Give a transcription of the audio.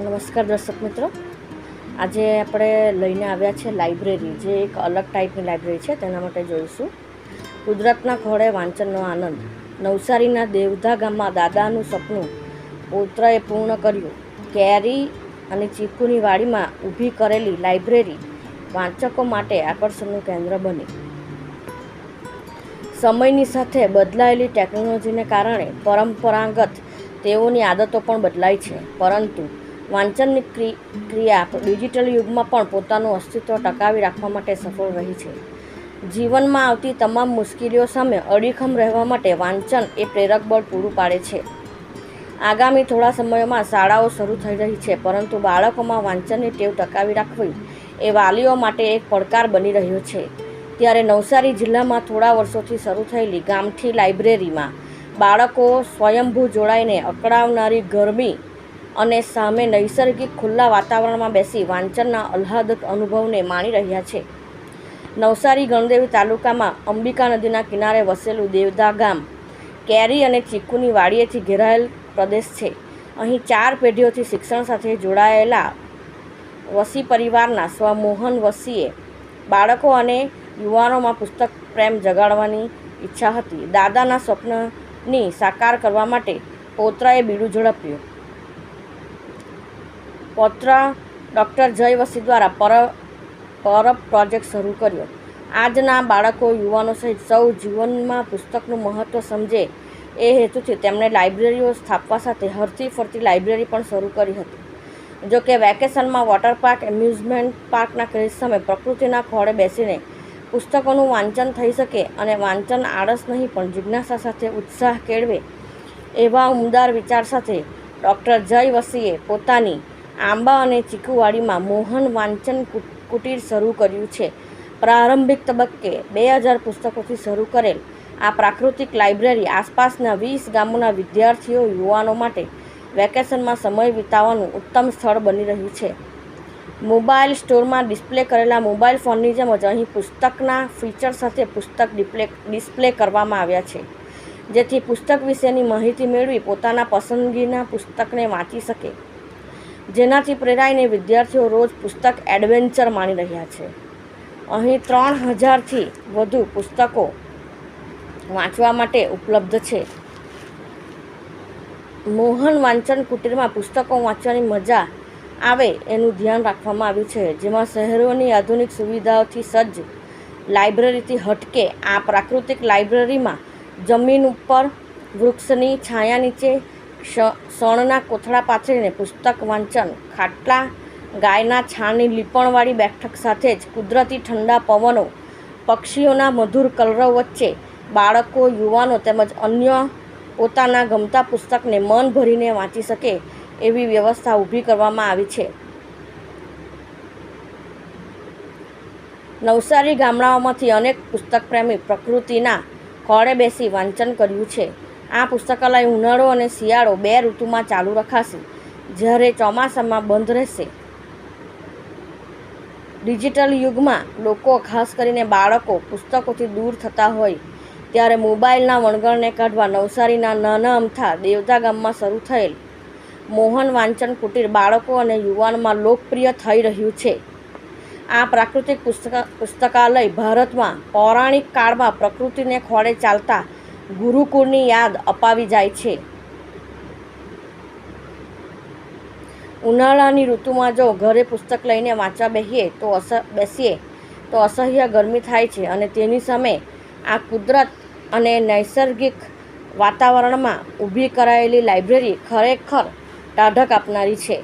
નમસ્કાર દર્શક મિત્રો. આજે આપણે લઈને આવ્યા છે લાઇબ્રેરી, જે એક અલગ ટાઈપની લાઇબ્રેરી છે. તેના માટે જોઈશું. કુદરતના ખોળે વાંચનનો આનંદ. નવસારીના દેવધા ગામમાં દાદાનું સપનું પુત્રએ પૂર્ણ કર્યું. કેરી અને ચીકુની વાડીમાં ઊભી કરેલી લાઇબ્રેરી વાંચકો માટે આકર્ષણનું કેન્દ્ર બની. સમયની સાથે બદલાયેલી ટેકનોલોજીને કારણે પરંપરાગત તેઓની આદતો પણ બદલાય છે. પરંતુ વાંચનની ક્રિ- ક્રિયા ડિજિટલ યુગમાં પણ પોતાનું અસ્તિત્વ ટકાવી રાખવા માટે સફળ રહી છે. જીવનમાં આવતી તમામ મુશ્કેલીઓ સામે અડીખમ રહેવા માટે વાંચન એ પ્રેરક બળ પૂરું પાડે છે. આગામી થોડા સમયોમાં શાળાઓ શરૂ થઈ રહી છે, પરંતુ બાળકોમાં વાંચનની ટેવ ટકાવી રાખવી એ વાલીઓ માટે એક પડકાર બની રહ્યો છે. ત્યારે નવસારી જિલ્લામાં થોડા વર્ષોથી શરૂ થયેલી ગામઠી લાઇબ્રેરીમાં બાળકો સ્વયંભૂ જોડાઈને અકળાવનારી ગરમી અને સામે નૈસર્ગિક ખુલ્લા વાતાવરણમાં બેસી વાંચનના આહ્લાદક અનુભવને માણી રહ્યા છે. નવસારી ગણદેવી તાલુકામાં અંબિકા નદીના કિનારે વસેલું દેવદા ગામ, કેરી અને ચીકુની વાડીએથી ઘેરાયેલ પ્રદેશ છે. અહીં ચાર પેઢીઓથી શિક્ષણ સાથે જોડાયેલા વસી પરિવારના સ્વમોહન વસીએ બાળકો અને યુવાનોમાં પુસ્તક પ્રેમ જગાડવાની ઈચ્છા હતી. દાદાના સ્વપ્નની સાકાર કરવા માટે પોત્રાએ બીડું ઝડપ્યું. પોત્રા ડૉક્ટર જય વસી દ્વારા પર, પરબ પ્રોજેક્ટ શરૂ કર્યો. આજના બાળકો યુવાનો સહિત સૌ જીવનમાં પુસ્તકનું મહત્ત્વ સમજે એ હેતુથી તેમણે લાઇબ્રેરીઓ સ્થાપવા સાથે હરતી ફરતી લાઇબ્રેરી પણ શરૂ કરી હતી. જો કે વેકેશનમાં વોટર પાર્ક, એમ્યુઝમેન્ટ પાર્કના ક્રેઝ સામે પ્રકૃતિના ખોળે બેસીને પુસ્તકોનું વાંચન થઈ શકે અને વાંચન આળસ નહીં, પણ જિજ્ઞાસા સાથે ઉત્સાહ કેળવે એવા ઉમદાર વિચાર સાથે ડૉક્ટર જય વસીએ પોતાની આંબા અને ચીકુવાડીમાં મોહન વાંચન કુટીર શરૂ કર્યું છે. પ્રારંભિક તબક્કે બે હજાર પુસ્તકોથી શરૂ કરેલ આ પ્રાકૃતિક લાઇબ્રેરી આસપાસના વીસ ગામોના વિદ્યાર્થીઓ, યુવાનો માટે વેકેશનમાં સમય વિતાવવાનું ઉત્તમ સ્થળ બની રહ્યું છે. મોબાઈલ સ્ટોરમાં ડિસ્પ્લે કરેલા મોબાઈલ ફોનની જેમ જ અહીં પુસ્તકના ફીચર સાથે પુસ્તક ડિસ્પ્લે ડિસ્પ્લે કરવામાં આવ્યા છે. જેથી પુસ્તક વિશેની માહિતી મેળવી પોતાના પસંદગીના પુસ્તકને વાંચી શકે. જેનાથી પ્રેરાઈને વિદ્યાર્થીઓ રોજ પુસ્તક એડવેન્ચર માણી રહ્યા છે. અહીં ત્રણ હજારથી વધુ પુસ્તકો વાંચવા માટે ઉપલબ્ધ છે. મોહન વાંચન કુટીરમાં પુસ્તકો વાંચવાની મજા આવે એનું ધ્યાન રાખવામાં આવ્યું છે. જેમાં શહેરોની આધુનિક સુવિધાઓથી સજ્જ લાઇબ્રેરીથી હટકે આ પ્રાકૃતિક લાઇબ્રેરીમાં જમીન ઉપર, વૃક્ષની છાયા નીચે શણના કોથળા પાથરીને પુસ્તક વાંચન, ખાટલા ગાયના છાણની લીપણવાળી બેઠક સાથે જ કુદરતી ઠંડા પવનો, પક્ષીઓના મધુર કલરવ વચ્ચે, બાળકો, યુવાનો તેમજ અન્ય પોતાના ગમતા પુસ્તકને મન ભરીને વાંચી શકે એવી વ્યવસ્થા ઊભી કરવામાં આવી છે. નવસારી ગામડાઓમાંથી અનેક પુસ્તક પ્રેમી પ્રકૃતિના ખોળે બેસી વાંચન કર્યું છે. આ પુસ્તકાલય ઉનાળો અને શિયાળો બે ઋતુમાં ચાલુ રખાશે, જ્યારે ચોમાસામાં બંધ રહેશે. ડિજિટલ યુગમાં લોકો ખાસ કરીને બાળકો પુસ્તકોથી દૂર થતા હોય, ત્યારે મોબાઈલના વણગણને કાઢવા નવસારીના નાના અમથા દેવતા ગામમાં શરૂ થયેલ મોહન વાંચન કુટીર બાળકો અને યુવાનમાં લોકપ્રિય થઈ રહ્યું છે. આ પ્રાકૃતિક પુસ્તક, પુસ્તકાલય ભારતમાં પૌરાણિક કાળમાં પ્રકૃતિને ખોળે ચાલતા ગુરુકુળની યાદ અપાવી જાય છે. ઉનાળાની ઋતુમાં જો ઘરે પુસ્તક લઈને વાંચવા બેસીએ તો અસ, બેસીએ તો અસહ્ય ગરમી થાય છે અને તેની સામે આ કુદરત અને નૈસર્ગિક વાતાવરણમાં ઊભી કરાયેલી લાઇબ્રેરી ખરેખર ટાઢક આપનારી છે.